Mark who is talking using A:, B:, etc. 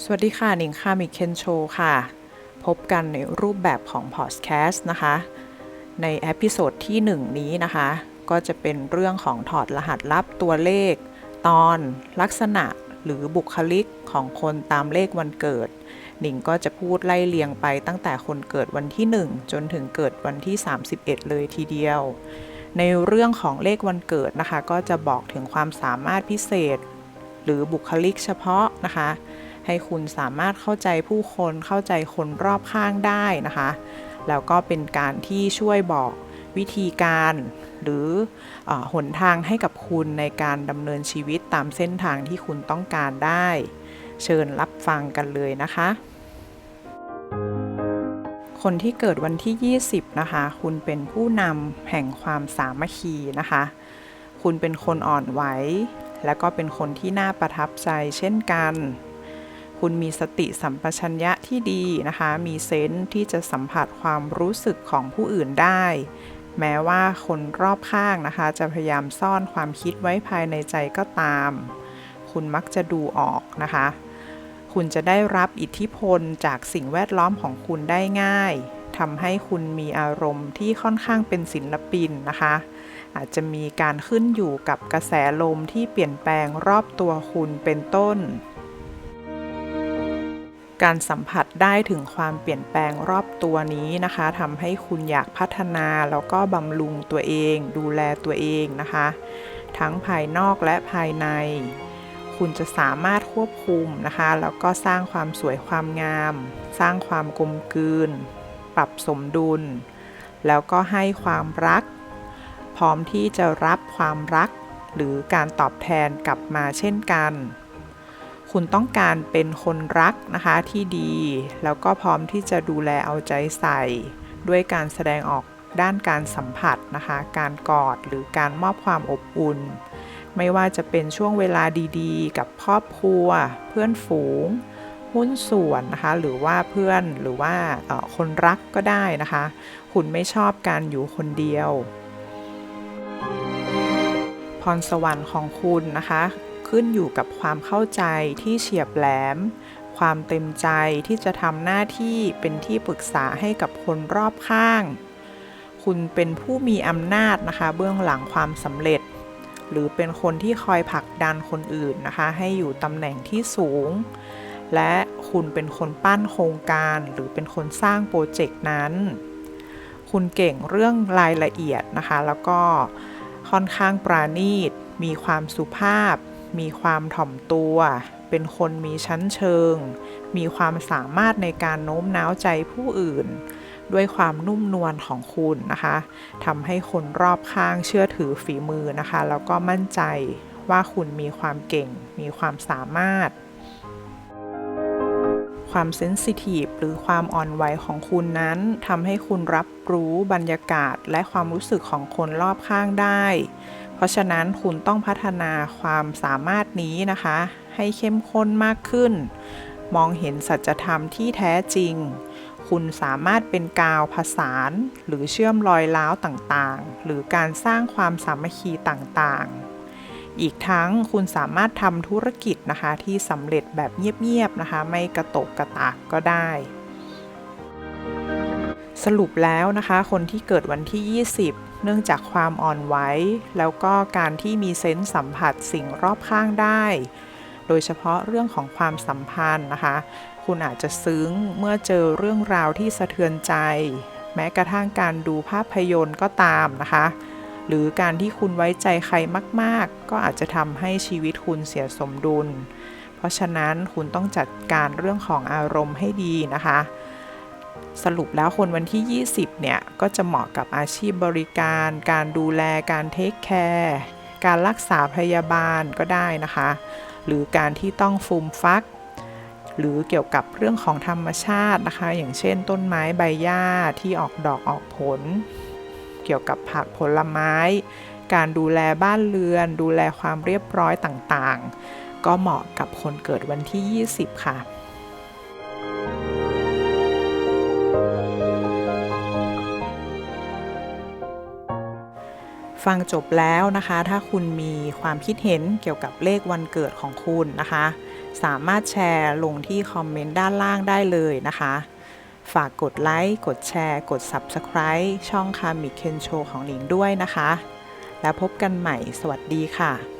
A: สวัสดีค่ะหนิงค่ะมิเคนโชค่ะ พบกันในรูปแบบของพอดแคสต์นะคะ ในเอพิโซดที่ 1 นี้นะคะ ก็จะเป็นเรื่องของถอดรหัสลับตัวเลข ตอนลักษณะหรือบุคลิกของคนตามเลขวันเกิด หนิงก็จะพูดไล่เลียงไปตั้งแต่คนเกิดวันที่ 1 จนถึงเกิดวันที่ 31 เลยทีเดียว ในเรื่องของเลขวันเกิดนะคะ ก็จะบอกถึงความสามารถพิเศษ หรือบุคลิกเฉพาะนะคะ ให้คุณสามารถเข้าใจผู้คนเข้าใจคนรอบข้างได้นะคะ แล้วก็เป็นการที่ช่วยบอกวิธีการหรืออหนทางให้กับคุณในการดำเนินชีวิตตามเส้นทางที่คุณต้องการได้ เชิญรับฟังกันเลยนะคะ คนที่เกิดวันที่ 20 นะคะ คุณเป็นผู้นำแห่งความสามัคคีนะคะ คุณเป็นคนอ่อนไหว และก็เป็นคนที่น่าประทับใจเช่นกัน คุณมีสติสัมปชัญญะที่ดีนะคะ มีเซนส์ที่จะสัมผัสความรู้สึกของผู้อื่นได้ แม้ว่าคนรอบข้างนะคะ จะพยายามซ่อนความคิดไว้ภายในใจก็ตาม คุณมักจะดูออกนะคะ คุณจะได้รับอิทธิพลจากสิ่งแวดล้อมของคุณได้ง่ายทำให้คุณมีอารมณ์ที่ค่อนข้างเป็นศิลปินนะคะ อาจจะมีการขึ้นอยู่กับกระแสลมที่เปลี่ยนแปลงรอบตัวคุณเป็นต้น การสัมผัสได้ถึงความเปลี่ยนแปลงรอบตัวนี้นะคะทำให้คุณอยากพัฒนาแล้วก็บำรุงตัวเอง ดูแลตัวเองนะคะ ทั้งภายนอกและภายใน คุณจะสามารถควบคุมนะคะ แล้วก็สร้างความสวยความงาม สร้างความกลมกลืน ปรับสมดุล แล้วก็ให้ความรัก พร้อมที่จะรับความรัก หรือการตอบแทนกลับมาเช่นกัน คุณต้องการเป็นคนรักนะคะที่ดี แล้วก็พร้อมที่จะดูแลเอาใจใส่ ด้วยการแสดงออกด้านการสัมผัสนะคะ การกอดหรือการมอบความอบอุ่น ไม่ว่าจะเป็นช่วงเวลาดีๆ กับครอบครัว เพื่อนฝูง หุ้นส่วนนะคะ หรือว่าเพื่อนหรือว่าคนรักก็ได้นะคะ คุณไม่ชอบการอยู่คนเดียว พรสวรรค์ของคุณนะคะ ขึ้นอยู่กับความเข้าใจที่เฉียบแหลม ความเต็มใจที่จะทำหน้าที่เป็นที่ปรึกษาให้กับคนรอบข้าง คุณเป็นผู้มีอำนาจนะคะ เบื้องหลังความสำเร็จ หรือเป็นคนที่คอยผลักดันคนอื่นนะคะ ให้อยู่ตำแหน่งที่สูง และคุณเป็นคนปั้นโครงการหรือเป็นคนสร้างโปรเจกต์นั้น คุณเก่งเรื่องรายละเอียดนะคะ แล้วก็ค่อนข้างปราณีตมีความสุภาพ มีความถ่อมตัว เป็นคนมีชั้นเชิง มีความสามารถในการโน้มน้าวใจผู้อื่น ด้วยความนุ่มนวลของคุณนะคะทำให้คนรอบข้างเชื่อถือฝีมือนะคะ แล้วก็มั่นใจว่าคุณมีความเก่ง มีความสามารถ ความเซนซิทีฟหรือความอ่อนไหวของคุณนั้นทำให้คุณรับรู้บรรยากาศและความรู้สึกของคนรอบข้างได้ ราะฉะนั้นคุณต้องพัฒนาความสามารถนี้นะคะ ให้เข้มข้นมากขึ้น มองเห็นสัจธรรมที่แท้จริง คุณสามารถเป็นกาวผสานหรือเชื่อมรอยร้าวต่างๆ หรือการสร้างความสามัคคีต่างๆอีกทั้งคุณสามารถทำธุรกิจนะคะที่สำเร็จแบบเงียบๆนะคะ ไม่กระตกกระตากก็ได้ สรุปแล้วนะคะ คนที่เกิดวันที่ 20 เนื่องจากความอ่อนไหวแล้วก็การที่มีเซนส์สัมผัสสิ่งรอบข้างได้ โดยเฉพาะเรื่องของความสัมพันธ์นะคะ คุณอาจจะซึ้งเมื่อเจอเรื่องราวที่สะเทือนใจ แม้กระทั่งการดูภาพยนตร์ก็ตามนะคะ หรือการที่คุณไว้ใจใครมาก ๆ ก็อาจจะทำให้ชีวิตคุณเสียสมดุล เพราะฉะนั้นคุณต้องจัดการเรื่องของอารมณ์ให้ดีนะคะ สรุปแล้วคนวันที่ 20 เนี่ย ก็จะเหมาะกับอาชีพบริการ การดูแล การเทคแคร์ การรักษาพยาบาลก็ได้นะคะ หรือการที่ต้องฟูมฟัก หรือเกี่ยวกับเรื่องของธรรมชาตินะคะ อย่างเช่น ต้นไม้ใบหญ้าที่ออกดอกออกผล เกี่ยวกับผักผลไม้ การดูแลบ้านเรือน ดูแลความเรียบร้อยต่างๆ ก็เหมาะกับคนเกิดวันที่ 20 ค่ะ ฟังจบแล้วนะคะ ถ้าคุณมีความคิดเห็นเกี่ยวกับเลขวันเกิดของคุณนะคะ สามารถแชร์ลงที่คอมเมนต์ด้านล่างได้เลยนะคะ ฝากกดไลค์ กดแชร์ กด Subscribe ช่องคามิเคนโชของหลิงด้วยนะคะ แล้วพบกันใหม่ สวัสดีค่ะ